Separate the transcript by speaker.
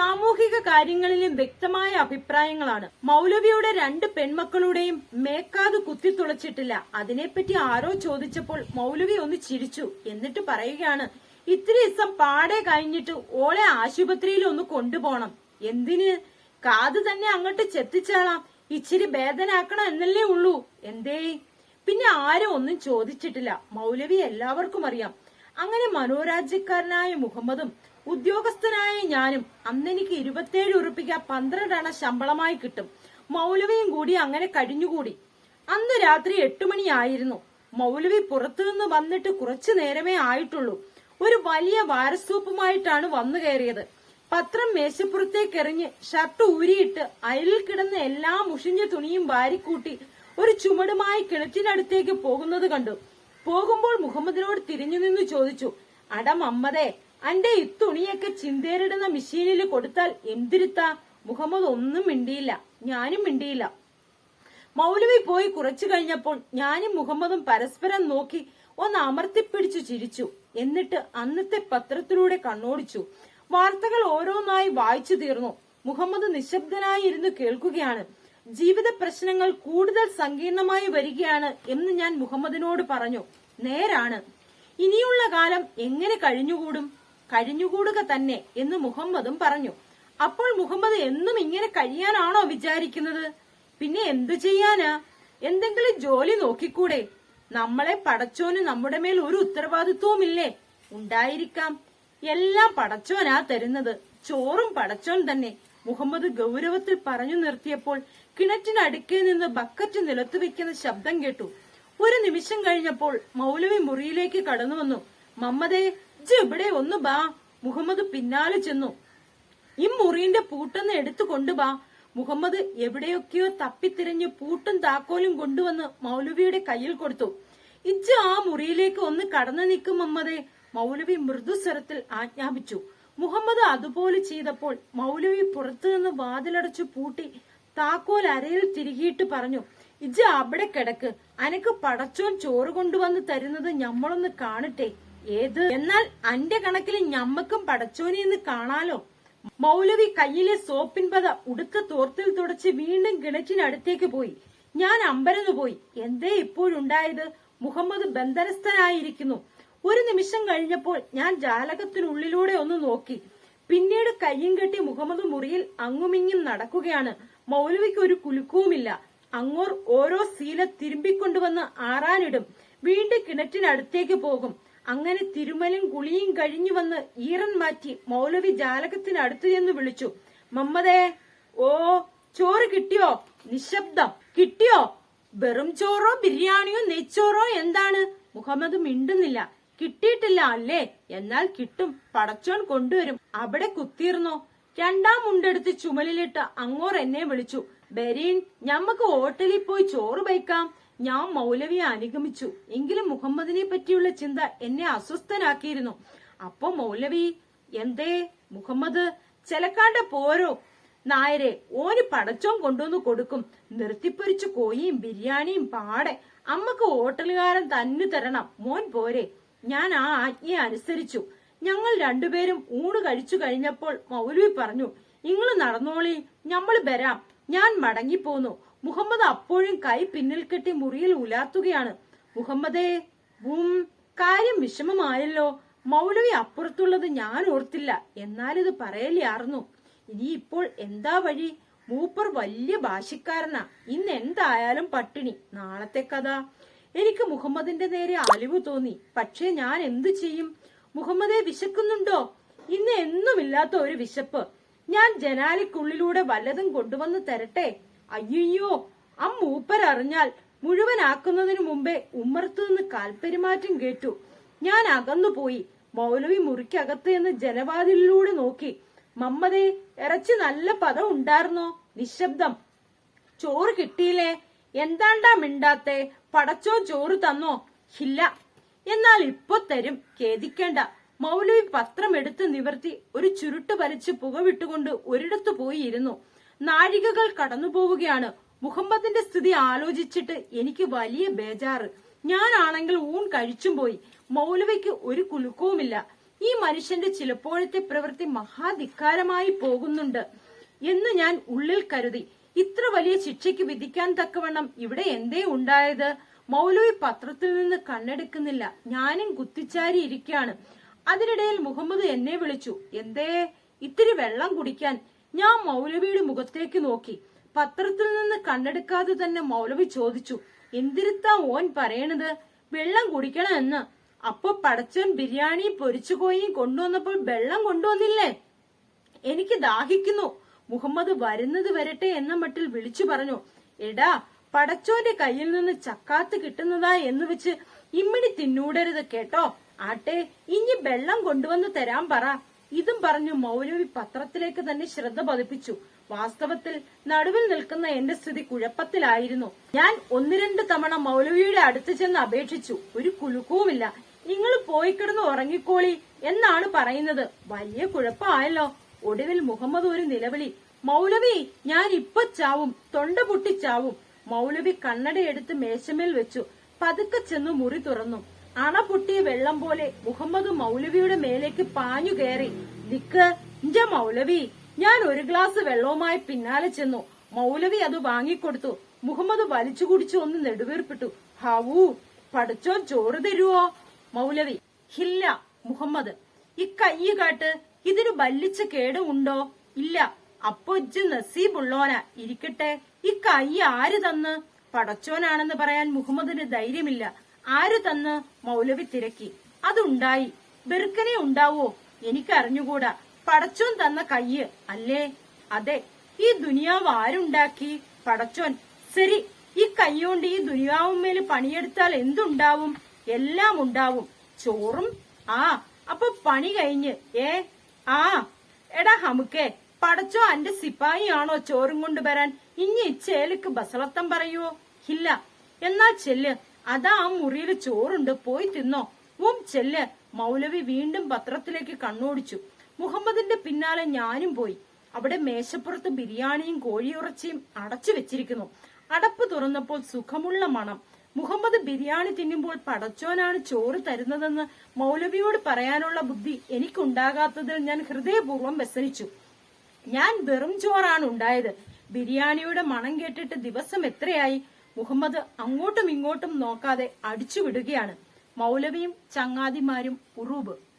Speaker 1: സാമൂഹിക കാര്യങ്ങളിലും വ്യക്തമായ അഭിപ്രായങ്ങളാണ്. മൗലവിയുടെ രണ്ട് പെൺമക്കളുടെയും മേക്കാത് കുത്തിത്തുളച്ചിട്ടില്ല അതിനെപ്പറ്റി ആരോ ചോദിച്ചപ്പോൾ മൗലവി ഒന്ന് ചിരിച്ചു. എന്നിട്ട് പറയുകയാണ് ഇത്തിരി ദിവസം പാടെ കഴിഞ്ഞിട്ട് ഓളെ ആശുപത്രിയിൽ ഒന്ന് കൊണ്ടുപോണം. എന്തിന്? കാത് തന്നെ അങ്ങോട്ട് ചെത്തിച്ചാളാം. ഇച്ചിരി ഭേദനാക്കണം എന്നല്ലേ ഉള്ളൂ. എന്തേ? പിന്നെ ആരും ഒന്നും ചോദിച്ചിട്ടില്ല. മൗലവി എല്ലാവർക്കും അറിയാം. അങ്ങനെ മനോരാജ്യക്കാരനായ മുഹമ്മദും ഉദ്യോഗസ്ഥനായ ഞാനും അന്നെനിക്ക് ഇരുപത്തേഴ് ഉറുപ്പിക പന്ത്രണ്ടണ ശമ്പളമായി കിട്ടും. മൗലവിയും കൂടി അങ്ങനെ കഴിഞ്ഞുകൂടി. അന്ന് രാത്രി എട്ടു മണിയായിരുന്നു മൗലവി പുറത്തുനിന്ന് വന്നിട്ട് കുറച്ചു നേരമേ ആയിട്ടുള്ളൂ. ഒരു വലിയ വാരസൂപ്പുമായിട്ടാണ് വന്നു കയറിയത്. പത്രം മേശപ്പുറത്തേക്ക് എറിഞ്ഞ് ഷർട്ട് ഊരിയിട്ട് അയലിൽ കിടന്ന എല്ലാ മുഷിഞ്ഞ തുണിയും വാരിക്കൂട്ടി ഒരു ചുമടുമായി കിണറ്റിനടുത്തേക്ക് പോകുന്നത് കണ്ടു. പോകുമ്പോൾ മുഹമ്മദിനോട് തിരിഞ്ഞു നിന്ന് ചോദിച്ചു അട മമ്മതേ അന്റെ ഈ തുണിയൊക്കെ ചിന്തേരിടുന്ന മെഷീനിൽ കൊടുത്താൽ എന്തിരുത്താ? മുഹമ്മദ് ഒന്നും മിണ്ടിയില്ല. ഞാനും മിണ്ടിയില്ല. മൗലവി പോയി കുറച്ചു കഴിഞ്ഞപ്പോൾ ഞാനും മുഹമ്മദും പരസ്പരം നോക്കി ഒന്ന് അമർത്തിപ്പിടിച്ചു ചിരിച്ചു. എന്നിട്ട് അന്നത്തെ പത്രത്തിലൂടെ കണ്ണോടിച്ചു. വാർത്തകൾ ഓരോന്നായി വായിച്ചു തീർന്നു. മുഹമ്മദ് നിശബ്ദനായി ഇരുന്ന് കേൾക്കുകയാണ്. ജീവിത പ്രശ്നങ്ങൾ കൂടുതൽ സങ്കീർണമായി വരികയാണ് എന്ന് ഞാൻ മുഹമ്മദിനോട് പറഞ്ഞു. നേരാണ്. ഇനിയുള്ള കാലം എങ്ങനെ കഴിഞ്ഞുകൂടും? കഴിഞ്ഞുകൂടുക തന്നെ എന്ന് മുഹമ്മദും പറഞ്ഞു. അപ്പോൾ മുഹമ്മദ് എന്നും ഇങ്ങനെ കഴിയാനാണോ വിചാരിക്കുന്നത്? പിന്നെ എന്തു ചെയ്യാനാ? എന്തെങ്കിലും ജോലി നോക്കിക്കൂടെ? നമ്മളെ പടച്ചോന് നമ്മുടെ മേൽ ഒരു ഉത്തരവാദിത്വവും ഇല്ലേ ഉണ്ടായിരിക്കാം. എല്ലാം പടച്ചോനാ തരുന്നത്. ചോറും പടച്ചോൻ തന്നെ. മുഹമ്മദ് ഗൗരവത്തിൽ പറഞ്ഞു നിർത്തിയപ്പോൾ കിണറ്റിനടുക്കെ നിന്ന് ബക്കറ്റ് നിലത്തു വെക്കുന്ന ശബ്ദം കേട്ടു. ഒരു നിമിഷം കഴിഞ്ഞപ്പോൾ മൗലവി മുറിയിലേക്ക് കടന്നു വന്നു. മമ്മദേ ഇവിടെ ഒന്ന് ബാ. മുഹമ്മദ് പിന്നാലെ ചെന്നു. ഈ മുറിന്റെ പൂട്ടെന്ന് എടുത്തു കൊണ്ടുവാ മുഹമ്മദ് എവിടെയൊക്കെയോ തപ്പിത്തിരഞ്ഞ് പൂട്ടും താക്കോലും കൊണ്ടുവന്ന് മൗലവിയുടെ കയ്യിൽ കൊടുത്തു. ഇജ്ജ് ആ മുറിയിലേക്ക് ഒന്ന് കടന്നു നിൽക്കും മമ്മദേ മൗലവി മൃദുസ്വരത്തിൽ ആജ്ഞാപിച്ചു. മുഹമ്മദ് അതുപോലെ ചെയ്തപ്പോൾ മൗലവി പുറത്തുനിന്ന് വാതിലടച്ചു പൂട്ടി താക്കോൽ അരയിൽ തിരികിയിട്ട് പറഞ്ഞു ഇജ്ജ് അവിടെ കിടക്ക്. അനക്ക് പടച്ചോൻ ചോറ് കൊണ്ടുവന്ന് തരുന്നത് ഞമ്മളൊന്ന് കാണട്ടെ. ഏത്? എന്നാൽ അന്റെ കണക്കിൽ ഞമ്മക്കും പടച്ചോനെന്ന് കാണാലോ. മൗലവി കയ്യിലെ സോപ്പിൻ ഉടുക്ക തോർത്തിൽ തുടച്ച് വീണ്ടും കിണറ്റിനടുത്തേക്ക് പോയി. ഞാൻ അമ്പരന്നു പോയി. എന്തേ ഇപ്പോഴുണ്ടായത്? മുഹമ്മദ് ബന്ധനസ്ഥനായിരിക്കുന്നു. ഒരു നിമിഷം കഴിഞ്ഞപ്പോൾ ഞാൻ ജാലകത്തിനുള്ളിലൂടെ ഒന്ന് നോക്കി. പിന്നീട് കയ്യും കെട്ടി മുഹമ്മദ് മുറിയിൽ അങ്ങുമിങ്ങും നടക്കുകയാണ്. മൗലവിക്ക് ഒരു കുലുക്കവുമില്ല. അങ്ങോർ ഓരോ സീല തിരുമ്പിക്കൊണ്ടുവന്ന് ആറാനിടും. വീണ്ടും കിണറ്റിനടുത്തേക്ക് പോകും. അങ്ങനെ തിരുമലും കുളിയും കഴിഞ്ഞു വന്ന് ഈറൻ മാറ്റി മൗലവി ജാലകത്തിനടുത്ത് ചെന്ന് വിളിച്ചു. മമ്മദേ ഓ ചോറ് കിട്ടിയോ? നിശബ്ദം. കിട്ടിയോ? വെറും ചോറോ ബിരിയാണിയോ നെയ്ച്ചോറോ? എന്താണ്? മുഹമ്മദ് മിണ്ടുന്നില്ല. കിട്ടിയിട്ടില്ല അല്ലേ? എന്നാൽ കിട്ടും. പടച്ചോൻ കൊണ്ടുവരും. അവിടെ കുത്തിയിരുന്നോ? രണ്ടാം മുണ്ടെടുത്ത് ചുമലിലിട്ട് അങ്ങോർ എന്നെ വിളിച്ചു. ബരീൻ ഞമ്മക്ക് ഹോട്ടലിൽ പോയി ചോറ് വയ്ക്കാം. ഞാൻ മൗലവിയെ അനുഗമിച്ചു. എങ്കിലും മുഹമ്മദിനെ പറ്റിയുള്ള ചിന്ത എന്നെ അസ്വസ്ഥനാക്കിയിരുന്നു. അപ്പൊ മൗലവി എന്തേ മുഹമ്മദ് ചെലക്കാണ്ട പോരോ? നായരെ ഓന് പടച്ചോം കൊണ്ടുവന്ന് കൊടുക്കും. നിർത്തിപ്പൊരിച്ചു കോയിയും ബിരിയാണിയും പാടെ. അമ്മയ്ക്ക് ഹോട്ടലുകാരൻ തന്നെ തരണം. മോൻ പോരെ. ഞാൻ ആ ആജ്ഞയെ അനുസരിച്ചു. ഞങ്ങൾ രണ്ടുപേരും ഊണ് കഴിച്ചു കഴിഞ്ഞപ്പോൾ മൗലവി പറഞ്ഞു നിങ്ങൾ നടന്നോളി. നമ്മൾ വരാം. ഞാൻ മടങ്ങിപ്പോന്നു. മുഹമ്മദ് അപ്പോഴും കൈ പിന്നിൽ കെട്ടി മുറിയിൽ ഉലാത്തുകയാണ്. മുഹമ്മദേ ഉം കാര്യം വിഷമമായല്ലോ. മൗലവി അപ്പുറത്തുള്ളത് ഞാൻ ഓർത്തില്ല. എന്നാലിത് ഇനി ഇപ്പോൾ എന്താ വഴി? മൂപ്പർ വലിയ ഭാഷക്കാരനാ ഇന്ന് എന്തായാലും പട്ടിണി. നാളത്തെ കഥ. എനിക്ക് മുഹമ്മദിന്റെ നേരെ അലിവ് തോന്നി. പക്ഷേ ഞാൻ എന്തു ചെയ്യും? മുഹമ്മദെ വിശക്കുന്നുണ്ടോ? ഇന്ന് എന്നുമില്ലാത്ത ഒരു വിശപ്പ്. ഞാൻ ജനാലിക്കുള്ളിലൂടെ വല്ലതും കൊണ്ടുവന്ന് തരട്ടെ? അയ്യോ ആ മൂപ്പരറിഞ്ഞാൽ മുഴുവനാക്കുന്നതിനു മുമ്പേ ഉമ്മർത്തു നിന്ന് കാൽപ്പെരുമാറ്റം കേട്ടു. ഞാൻ അകന്നുപോയി മൗലവി മുറിക്കകത്ത് എന്ന് ജനവാതിലൂടെ നോക്കി. മമ്മദേ ഇറച്ചി നല്ല പദം ഉണ്ടായിരുന്നോ? നിശബ്ദം. ചോറ് കിട്ടിയില്ലേ? എന്താണ്ടാ മിണ്ടാത്തെ? പടച്ചോ ചോറ് തന്നോ? ഇല്ല. എന്നാൽ ഇപ്പൊ തരും ഖേദിക്കേണ്ട. മൗലവി പത്രം എടുത്ത് നിവർത്തി ഒരു ചുരുട്ട് വലിച്ച് പുകവിട്ടുകൊണ്ട് ഒരിടത്തു പോയി ഇരുന്നു നാഴികകൾ കടന്നു പോവുകയാണ് മുഹമ്മദിന്റെ സ്ഥിതി ആലോചിച്ചിട്ട് എനിക്ക് വലിയ ബേജാറ്. ഞാനാണെങ്കിൽ ഊൺ കഴിച്ചും പോയി. മൗലവിക്ക് ഒരു കുലുക്കവുമില്ല. ഈ മനുഷ്യന്റെ ചിലപ്പോഴത്തെ പ്രവൃത്തി മഹാധിക്കാരമായി പോകുന്നുണ്ട് എന്ന് ഞാൻ ഉള്ളിൽ കരുതി. ഇത്ര വലിയ ശിക്ഷയ്ക്ക് വിധിക്കാൻ തക്കവണ്ണം ഇവിടെ എന്തേ ഉണ്ടായത്? മൗലവി പത്രത്തിൽ നിന്ന് കണ്ണെടുക്കുന്നില്ല. ഞാനും കുത്തിച്ചാരി ഇരിക്കാണ് അതിനിടയിൽ മുഹമ്മദ് എന്നെ വിളിച്ചു. എന്തേ? ഇത്തിരി വെള്ളം കുടിക്കാൻ. ഞാൻ മൗലവിയുടെ മുഖത്തേക്ക് നോക്കി. പത്രത്തിൽ നിന്ന് കണ്ണെടുക്കാതെ തന്നെ മൗലവി ചോദിച്ചു എന്തിരുത്താ ഓൻ പറയണത്? വെള്ളം കുടിക്കണമെന്ന് അപ്പൊ പടച്ചോൻ ബിരിയാണി പൊരിച്ചുകോയും കൊണ്ടുവന്നപ്പോൾ വെള്ളം കൊണ്ടുവന്നില്ലേ? എനിക്ക് ദാഹിക്കുന്നു. മുഹമ്മദ് വരുന്നത് വരട്ടെ എന്ന മട്ടിൽ വിളിച്ചു പറഞ്ഞു എടാ പടച്ചോന്റെ കയ്യിൽ നിന്ന് ചക്കാത്ത് കിട്ടുന്നതാ എന്ന് വെച്ച് ഇമ്മിണി തിന്നൂടരുത് കേട്ടോ. ആട്ടെ ഇനി വെള്ളം കൊണ്ടുവന്ന് തരാൻ പറ. ഇതും പറഞ്ഞു മൗലവി പത്രത്തിലേക്ക് തന്നെ ശ്രദ്ധ പതിപ്പിച്ചു. വാസ്തവത്തിൽ നടുവിൽ നിൽക്കുന്ന എന്റെ സ്ഥിതി കുഴപ്പത്തിലായിരുന്നു. ഞാൻ ഒന്ന് രണ്ട് തവണ മൗലവിയുടെ അടുത്ത് ചെന്ന് അപേക്ഷിച്ചു. ഒരു കുലുക്കവുമില്ല. നിങ്ങൾ പോയി കിടന്ന് ഉറങ്ങിക്കോളി എന്നാണ് പറയുന്നത്. വലിയ കുഴപ്പമായല്ലോ. ഒടുവിൽ മുഹമ്മദ് ഒരു നിലവിളി. മൗലവി ഞാൻ ഇപ്പൊ ചാവും. തൊണ്ട പൊട്ടി ചാവും. മൗലവി കണ്ണടയെടുത്ത് മേശമേൽ വെച്ചു. പതുക്കെ ചെന്ന് മുറി തുറന്നു. അണ പൊട്ടിയ വെള്ളം പോലെ മുഹമ്മദ് മൗലവിയുടെ മേലേക്ക് പാഞ്ഞു കയറി ദിക്ക് ഇന്റെ മൗലവി ഞാൻ ഒരു ഗ്ലാസ് വെള്ളവുമായി പിന്നാലെ ചെന്നു. മൗലവി അത് വാങ്ങിക്കൊടുത്തു. മുഹമ്മദ് വലിച്ചു കുടിച്ചു ഒന്ന് നെടുവീർപ്പിട്ടു. ഹാവൂ പഠിച്ചോ ചോറ് തരുവോ? മൗലവി ഇല്ല മുഹമ്മദ് ഈ കയ്യ് കാട്ട് ഇതിന് ബല്ലിച്ച കേടുണ്ടോ ഇല്ല അപ്പൊ ഇജ്ജ് നസീബുള്ളോന. ഇരിക്കട്ടെ ഈ കൈ ആര് തന്ന്? പടച്ചോനാണെന്ന് പറയാൻ മുഹമ്മദിന് ധൈര്യമില്ല. ആര് തന്ന് മൗലവി തിരക്കി? അതുണ്ടായി. ബെറുക്കനെ ഉണ്ടാവോ? എനിക്കറിഞ്ഞുകൂടാ പടച്ചോൻ തന്ന കയ്യ് അല്ലേ? അതെ. ഈ ദുനിയാവ് ആരുണ്ടാക്കി? പടച്ചോൻ. ശരി ഈ കൈയോണ്ട് ഈ ദുനിയാവുമേൽ പണിയെടുത്താൽ എന്തുണ്ടാവും? എല്ലാം ഉണ്ടാവും. ചോറും? ആ അപ്പൊ പണി കഴിഞ്ഞ്. ഏ? ആ. എടാ ഹമുക്കേ പടച്ചോ അന്റെ സിപ്പായി ആണോ ചോറും കൊണ്ടുവരാൻ ഇനി ചേലക്ക് ബസളത്തം പറയുവോ? ഇല്ല. എന്നാ ചെല്ല്. അതാ ആ മുറിയിൽ ചോറുണ്ട് പോയി തിന്നോ. ഓം ചെല്ല്. മൗലവി വീണ്ടും പത്രത്തിലേക്ക് കണ്ണോടിച്ചു. മുഹമ്മദിന്റെ പിന്നാലെ ഞാനും പോയി. അവിടെ മേശപ്പുറത്ത് ബിരിയാണിയും കോഴിയിറച്ചിയും അടച്ചു വെച്ചിരിക്കുന്നു. അടപ്പ് തുറന്നപ്പോൾ സുഖമുള്ള മണം. മുഹമ്മദ് ബിരിയാണി തിന്നുമ്പോൾ പടച്ചോനാണ് ചോറ് തരുന്നതെന്ന് മൗലവിയോട് പറയാനുള്ള ബുദ്ധി എനിക്കുണ്ടാകാത്തതിൽ ഞാൻ ഹൃദയപൂർവം വ്യസനിച്ചു. ഞാൻ വെറും ചോറാണ് ഉണ്ടായത്. ബിരിയാണിയുടെ മണം കേട്ടിട്ട് ദിവസം എത്രയായി? മുഹമ്മദ് അങ്ങോട്ടും ഇങ്ങോട്ടും നോക്കാതെ അടിച്ചുവിടുകയാണ്. മൗലവിയും ചങ്ങാതിമാരും ഉറൂബ്.